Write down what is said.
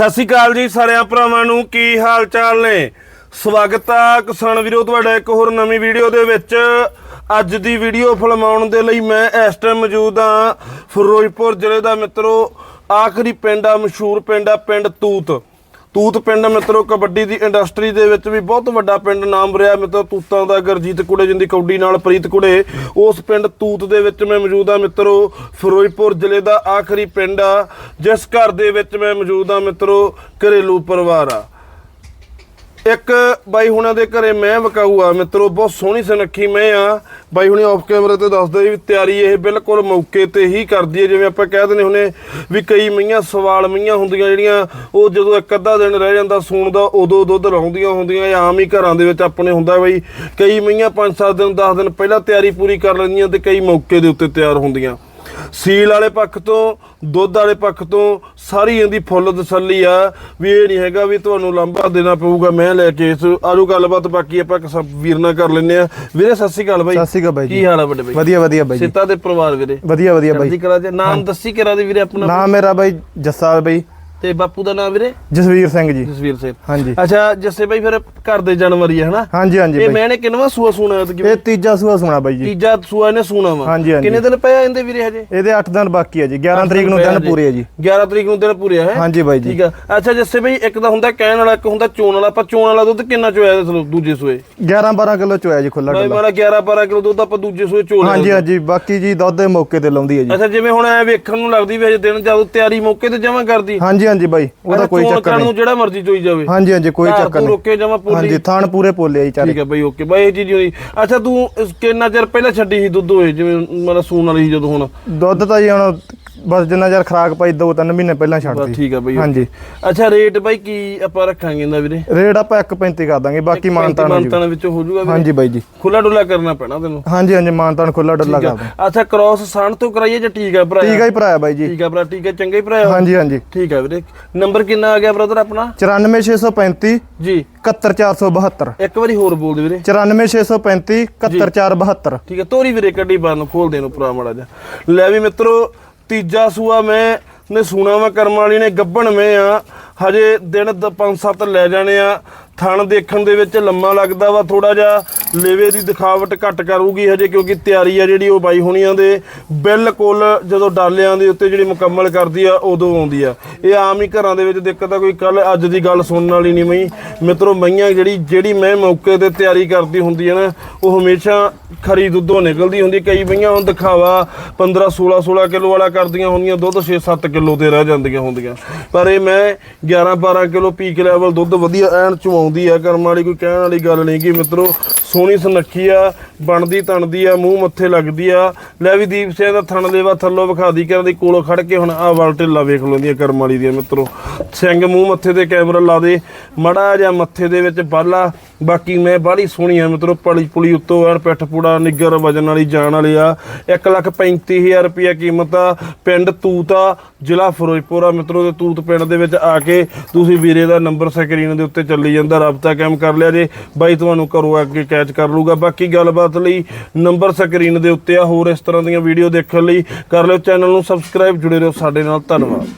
ਸਤਿ ਸ਼੍ਰੀ ਅਕਾਲ ਜੀ ਸਾਰਿਆਂ ਭਰਾਵਾਂ ਨੂੰ, ਕੀ ਹਾਲ ਚਾਲ ਨੇ? ਸਵਾਗਤ ਆ ਕਿਸਾਨ ਵੀਰੋ, ਤੁਹਾਡਾ ਇੱਕ ਹੋਰ ਨਵੀਂ ਵੀਡੀਓ ਦੇ ਵਿੱਚ। ਅੱਜ ਦੀ ਵੀਡੀਓ ਫਿਲਮਾਉਣ ਦੇ ਲਈ ਮੈਂ ਇਸ ਟਾਈਮ ਮੌਜੂਦ ਆ ਫਿਰੋਜ਼ਪੁਰ ਜ਼ਿਲ੍ਹੇ ਦਾ ਮਿੱਤਰੋ, ਆਖਰੀ ਪਿੰਡ ਆ, ਮਸ਼ਹੂਰ ਪਿੰਡ ਆ, ਪਿੰਡ ਤੂਤ। ਤੂਤ ਪਿੰਡ ਮਿੱਤਰੋ, ਕਬੱਡੀ ਦੀ ਇੰਡਸਟਰੀ ਦੇ ਵਿੱਚ ਵੀ ਬਹੁਤ ਵੱਡਾ ਪਿੰਡ ਨਾਮ ਰਿਹਾ। ਮਿੱਤਰੋ, ਤੂਤਾਂ ਦਾ ਗਰਜੀਤ ਕੁੜੇ, ਜਿੰਦੀ ਕੌਡੀ ਨਾਲ ਪ੍ਰੀਤ ਕੁੜੇ, ਉਸ ਪਿੰਡ ਤੂਤ ਦੇ ਵਿੱਚ ਮੈਂ ਮੌਜੂਦ ਆ ਮਿੱਤਰੋ, ਫਿਰੋਜ਼ਪੁਰ ਜ਼ਿਲ੍ਹੇ ਦਾ ਆਖਰੀ ਪਿੰਡ ਆ। ਜਿਸ ਘਰ ਦੇ ਵਿੱਚ ਮੈਂ ਮੌਜੂਦ ਆ ਮਿੱਤਰੋ, ਘਰੇਲੂ ਪਰਿਵਾਰ ਆ। ਇੱਕ ਬਾਈ ਹੁਣਾਂ ਦੇ ਘਰੇ ਮੈਂ ਵਕਾਊ ਆ ਮਿੱਤਰੋ, ਬਹੁਤ ਸੋਹਣੀ ਸੁਨੱਖੀ ਮੈਂ ਆ। ਬਾਈ ਹੁਣੇ ਆਫ ਕੈਮਰੇ ਤੇ ਦੱਸਦੇ ਵੀ ਤਿਆਰੀ ਇਹ ਬਿਲਕੁਲ ਮੌਕੇ ਤੇ ਹੀ ਕਰਦੀ ਹੈ। ਜਿਵੇਂ ਆਪਾਂ ਕਹਿ ਦਿੰਦੇ ਹੁੰਨੇ ਵੀ ਕਈ ਮਈਆਂ, ਸਵਾਲ ਮਈਆਂ ਹੁੰਦੀਆਂ ਜਿਹੜੀਆਂ, ਉਹ ਜਦੋਂ ਇੱਕ ਅੱਧਾ ਦਿਨ ਰਹਿ ਜਾਂਦਾ ਸੂਣ ਦਾ, ਉਦੋਂ ਦੁੱਧ ਲਾਉਂਦੀਆਂ ਹੁੰਦੀਆਂ। ਇਹ ਆਮ ਹੀ ਘਰਾਂ ਦੇ ਵਿੱਚ ਆਪਣੇ ਹੁੰਦਾ ਬਈ, ਕਈ ਮਈਆਂ 5-7 ਦਿਨ 10 ਦਿਨ ਪਹਿਲਾਂ ਤਿਆਰੀ ਪੂਰੀ ਕਰ ਲੈਂਦੀਆਂ ਤੇ ਕਈ ਮੌਕੇ ਦੇ ਉੱਤੇ ਤਿਆਰ ਹੁੰਦੀਆਂ। ਸੀਲ ਵਾਲੇ ਪੱਖ ਤੋਂ ਦੁੱਧ ਵਾਲੇ ਪੱਖ ਤੋਂ ਸਾਰੀ ਇਹਦੀ ਫੁੱਲ ਤਸੱਲੀ ਆ। ਵੀ ਇਹ ਨਹੀਂ ਹੈਗਾ ਵੀ ਤੁਹਾਨੂੰ ਲੰਬਾ ਦੇਣਾ ਪਊਗਾ ਮੈਂ ਲੈ ਕੇ ਇਸ ਆਜੂ ਗੱਲਬਾਤ ਬਾਕੀ ਆਪਾਂ ਕਿਸਾ ਵੀਰ ਨਾਲ ਕਰ ਲੈਨੇ ਆ। ਵੀਰੇ ਸਤਿ ਸ਼੍ਰੀ ਅਕਾਲ ਬਾਈ। ਸਤਿ ਸ਼੍ਰੀ ਅਕਾਲ ਬਾਈ ਜੀ। ਕੀ ਹਾਲ ਆ ਵੱਡੇ ਬਾਈ? ਵਧੀਆ ਵਧੀਆ ਬਾਈ ਜੀ। ਸਿੱਤਾ ਦੇ ਪਰਿਵਾਰ ਵੀਰੇ। ਵਧੀਆ ਵਧੀਆ ਬਾਈ। ਚੜ੍ਹਦੀ ਕਲਾ ਚ। ਨਾਮ ਦੱਸੀ ਕਰਾ ਦੇ ਵੀਰੇ ਆਪਣਾ। ਨਾਮ ਮੇਰਾ ਬਾਈ ਜੱਸਾ ਬਾਈ। ਤੇ ਬਾਪੂ ਦਾ ਨਾਮ ਵੀਰੇ? ਜਸਵੀਰ ਸਿੰਘ ਜੀ। ਜਸਵੀਰ ਸਿੰਘ। ਹਾਂਜੀ। ਅੱਛਾ ਜੱਸੇ ਬਾਈ ਫਿਰ ਘਰ ਦੇ ਜਾਨਵਰੀ ਹੈ ਹਨਾ? ਹਾਂਜੀ ਹਾਂਜੀ ਇਹ ਬਾਈ। ਮੈਨੇ ਕਿੰਨਵਾ ਸੂਆ ਸੂਣਾ ਤੇ ਇਹ ਤੀਜਾ ਸੂਆ ਸੁਣਾ ਬਾਈ ਜੀ। ਤੀਜਾ ਸੂਆ ਇਹਨੇ ਸੂਣਾ ਵਾ। ਹਾਂਜੀ, ਹਾਂਜੀ। ਕਿੰਨੇ ਦਿਨ ਪਿਆ ਇਹਦੇ ਵੀਰੇ ਹਜੇ? ਇਹਦੇ 8 ਦਿਨ ਬਾਕੀ ਹੈ ਜੀ। 11 ਤਰੀਕ ਨੂੰ ਦਿਨ ਪੂਰੇ ਹੈ ਜੀ। 11 ਤਰੀਕ ਨੂੰ ਦਿਨ ਪੂਰੇ ਹੈ? ਹਾਂਜੀ ਬਾਈ ਜੀ। ਠੀਕ ਆ। ਅੱਛਾ ਜੱਸੇ ਬਈ ਇੱਕ ਤਾਂ ਹੁੰਦਾ ਕਹਿਣ ਵਾਲਾ ਇੱਕ ਹੁੰਦਾ ਚੋਣ ਵਾਲਾ। ਆਪਾਂ ਚੋਣ ਵਾਲਾ ਦੁੱਧ ਕਿੰਨਾ ਚੋਇਆ ਦੂਜੇ ਸੂਏ? 11 12 ਕਿਲੋ ਚੋਇਆ ਜੀ ਖੁੱਲਾ ਬਾਈ ਡੁੱਲਾ। ਮਾਰਾ 11 12 ਕਿਲੋ ਦੁੱਧ ਆਪਾਂ ਦੂਜੇ ਸੂਏ ਚੋਲ ਹਾਂਜੀ ਹਾਂਜੀ। ਬਾਕੀ ਜੀ ਦੁੱਧ ਦੇ ਮੌਕੇ ਤੇ ਲਾਉਂਦੀ ਹੈ ਜੀ। ਅੱਛਾ ਜਿਵੇਂ ਹੁਣ ਐ ਵੇਖਣ ਨੂੰ ਲੱਗਦੀ ਵੀ ਹਜੇ ਦਿਨ ਜਦੋਂ ਤਿਆਰੀ ਮੌਕੇ ਤੇ ਜਮਾ ਕਰਦੀ। ਹਾਂਜੀ ਹਾਂਜੀ ਬਾਈ ਉਹਦਾ ਕੋਈ ਚੱਕਰ ਨਹੀਂ। ਜਿਹੜਾ ਮਰਜ਼ੀ ਚੋਈ ਜਾਵੇ। ਹਾਂਜੀ ਹਾਂਜੀ ਕੋਈ ਚੱਕਰ ਨਹੀਂ। ਰੋਕੇ ਜਮਾ ਪੂਰੀ ਹਾਂਜੀ ਥਾਣ ਪੂਰੇ ਪੋਲੇ ਆ ਜੀ ਚਾਰੇ। ਠੀਕ ਹੈ ਬਈ ਓਕੇ। ਬਾਈ ਇਹ ਚੀਜ਼ ਹੋਈ। ਅੱਛਾ ਤੂੰ ਕਿੰਨਾ ਚਿਰ ਪਹਿਲਾਂ ਛੱਡੀ ਸੀ ਦੁੱਧ ਹੋਏ ਜਿਵੇਂ ਮਤਲਬ ਸੂਣ ਵਾਲੀ ਜਦੋਂ ਹੁਣ? ਦੁੱਧ ਤਾਂ ਜੀ ਹੁਣ ਬਸ ਜਿੰਨਾ ਚਿਰ ਖਰਾਕ ਪਾਈ ਦੋ ਤਿੰਨ ਮਹੀਨੇ ਪਹਿਲਾਂ ਬਸ ਛੱਡਤੀ। ਠੀਕ ਆ ਬਈ ਹਾਂਜੀ। ਅੱਛਾ ਰੇਟ ਬਾਈ ਕੀ ਆਪਾਂ ਰੱਖਾਂਗੇ ਇਹਦਾ ਵੀਰੇ? ਰੇਟ ਆਪਾਂ 1.35 ਕਰ ਦਾਂਗੇ ਬਾਕੀ ਮਾਨਤਾਨ ਹੋ ਮਾਨਤਾਨ ਵਿੱਚ ਹੋ ਜਾਊਗਾ ਵੀਰੇ? ਹਾਂਜੀ ਬਾਈ ਜੀ। ਖੁੱਲਾ ਡੁੱਲਾ ਕਰਨਾ ਪੈਣਾ ਤੈਨੂੰ। ਹਾਂਜੀ ਹਾਂਜੀ ਮਾਨਤਾਨ ਖੁੱਲਾ ਡੁੱਲਾ ਕਰ ਦਾਂ ਅੱਛਾ ਕ੍ਰਾਸ ਸਾਣ ਤੋਂ ਕਰਾਈਏ ਜਾਂ ਠੀਕ ਆ ਭਰਾ ਠੀਕ ਹੈ ਜੀ ਭਰਾ ਬਾਈ ਜੀ। ਠੀਕ ਆ ਭਰਾ ਠੀਕ ਆ ਚੰਗਾ ਹੀ ਭਰਾ ਹਾਂਜੀ ਹਾਂਜੀ। ਠੀਕ ਆ ਵੀਰੇ। ਨੰਬਰ ਕਿੰਨਾ ਆ ਗਿਆ ਬ੍ਰਦਰ ਆਪਣਾ? 94635 ਜੀ। 71472 ਇੱਕ ਵਾਰੀ ਹੋਰ ਬੋਲ ਦੇ ਵੀਰੇ। 94635 71472 ਠੀਕ ਹੈ ਤੋਰੀ ਵੀਰੇ ਕੱਢੀ ਬਾਹਰ ਨੂੰ ਖੋਲ ਦੇ ਨੂੰ ਭਰਾ ਮੜਾ ਜਾ ਲੈ ਵੀ ਮਿੱਤਰੋ ਤੀਜਾ ਸੂਆ ਮੈਂ, ਨੇ ਸੂਣਾ ਵਾ ਕਰਮ ਵਾਲੀ ਨੇ ਗੱਬਣ ਮੈਂ ਆ। ਹਜੇ ਦਿਨ ਦ- ਪੰਜ ਸੱਤ ਲੈ ਜਾਣੇ ਆ। ਥਣ ਦੇਖਣ ਦੇ ਵਿੱਚ ਲੰਮਾ ਲੱਗਦਾ ਵਾ ਥੋੜਾ ਜਿਹਾ ਲੇਵੇ ਦੀ ਦਿਖਾਵਟ ਘੱਟ ਕਰੂਗੀ ਹਜੇ, ਕਿਉਂਕਿ ਤਿਆਰੀ ਆ ਜਿਹੜੀ ਉਹ ਬਾਈ ਹੁਣੀਆਂ ਦੇ। ਬਿਲਕੁਲ ਜਦੋਂ ਡਾਲਿਆਂ ਦੇ ਉੱਤੇ ਜਿਹੜੀ ਮੁਕੰਮਲ ਕਰਦੀ ਆ, ਉਦੋਂ ਆਉਂਦੀ ਆ। ਇਹ ਆਮ ਹੀ ਘਰਾਂ ਦੇ ਵਿੱਚ ਦਿੱਕਤ ਆ, ਕੋਈ ਕੱਲ ਅੱਜ ਦੀ ਗੱਲ ਸੁਣਨ ਵਾਲੀ ਨਹੀਂ ਮਈ ਮਿੱਤਰੋ, ਮਈਆਂ ਜਿਹੜੀ ਜਿਹੜੀ ਮੈਂ ਮੌਕੇ ਤੇ ਤਿਆਰੀ ਕਰਦੀ ਹੁੰਦੀ ਹੈ ਨਾ, ਉਹ ਹਮੇਸ਼ਾ ਖਰੀ ਦੁੱਧੋਂ ਨਿਕਲਦੀ ਹੁੰਦੀ ਕਈ ਮਈਆਂ ਹੁਣ ਦਿਖਾਵਾ 15 16 16 ਕਿਲੋ ਵਾਲਾ ਕਰਦੀਆਂ ਹੁੰਦੀਆਂ, ਦੁੱਧ 6-7 ਕਿਲੋ ਤੇ ਰਹਿ ਜਾਂਦੀਆਂ ਹੁੰਦੀਆਂ। ਪਰ ਇਹ ਮੈਂ 11-12 ਕਿਲੋ ਪੀਕ ਲੈਵਲ ਦੁੱਧ ਵਧੀਆ ਐਨ ਚਵਾਉਂਦੀ ਆ ਕਰਮ ਵਾਲੀ ਕੋਈ ਕਹਿਣ ਵਾਲੀ ਗੱਲ ਨਹੀਂ ਕਿ ਮਿੱਤਰੋ। ਸੋਹਣੀ ਸੁਨੱਖੀ ਆ, ਬਣਦੀ ਤਣਦੀ ਆ, ਮੂੰਹ ਮੱਥੇ ਲੱਗਦੀ ਆ। ਲੈ ਵੀ ਦੀਪ ਸਿੰਘ ਦਾ ਥਣ ਲੇਵਾ ਥੱਲੋਂ ਵਿਖਾਦੀ ਕਰਨ ਦੀ ਕੋਲੋਂ ਖੜ ਕੇ ਹੁਣ ਆ ਵਾਲ ਢਿੱਲਾ ਵੇਖ ਲੈਂਦੀਆਂ ਕਰਮ ਵਾਲੀ ਦੀਆਂ ਮਿੱਤਰੋ। ਸਿੰਘ ਮੂੰਹ ਮੱਥੇ ਤੇ ਕੈਮਰਾ ਲਾ ਦੇ, ਮੜਾ ਜਾਂ ਮੱਥੇ ਦੇ ਵਿੱਚ ਬਾਲਾ, ਬਾਕੀ ਮੈਂ ਬਾਹਲੀ ਸੋਹਣੀ ਆ ਮਿੱਤਰੋ, ਪਲੀ ਪੁਲੀ ਉੱਤੋਂ ਐਨ ਪਿੱਠ ਪੂੜਾ, ਨਿੱਗਰ ਵਜਨ ਵਾਲੀ ਜਾਨ ਵਾਲੀ ਆ। 135000 ਰੁਪਿਆ ਕੀਮਤ ਆ, ਪਿੰਡ ਤੂਤਾ ਜ਼ਿਲ੍ਹਾ ਫਿਰੋਜ਼ਪੁਰ ਆ ਮਿੱਤਰੋ ਦੇ ਤੂਤ ਪਿੰਡ ਦੇ ਵਿੱਚ ਆ ਕੇ ਤੁਸੀਂ ਵੀਰੇ ਦਾ ਨੰਬਰ ਸਕਰੀਨ ਦੇ ਉੱਤੇ ਚੱਲੀ ਜਾਂਦਾ, ਰਾਬਤਾ ਕਾਇਮ ਕਰ ਲਿਆ ਜੇ। ਬਾਈ, ਤੁਹਾਨੂੰ ਘਰੋਂ ਅੱਗੇ ਕੈਚ ਕਰ ਲੂਗਾ ਬਾਕੀ ਗੱਲਬਾਤ ਲਈ ਨੰਬਰ ਸਕਰੀਨ ਦੇ ਉੱਤੇ ਆ। ਹੋਰ ਇਸ ਤਰ੍ਹਾਂ ਦੀਆਂ ਵੀਡੀਓ ਦੇਖਣ ਲਈ ਕਰ ਲਿਓ। ਚੈਨਲ ਨੂੰ ਸਬਸਕ੍ਰਾਈਬ ਜੁੜੇ ਰਹੋ। ਸਾਡੇ ਨਾਲ ਧੰਨਵਾਦ।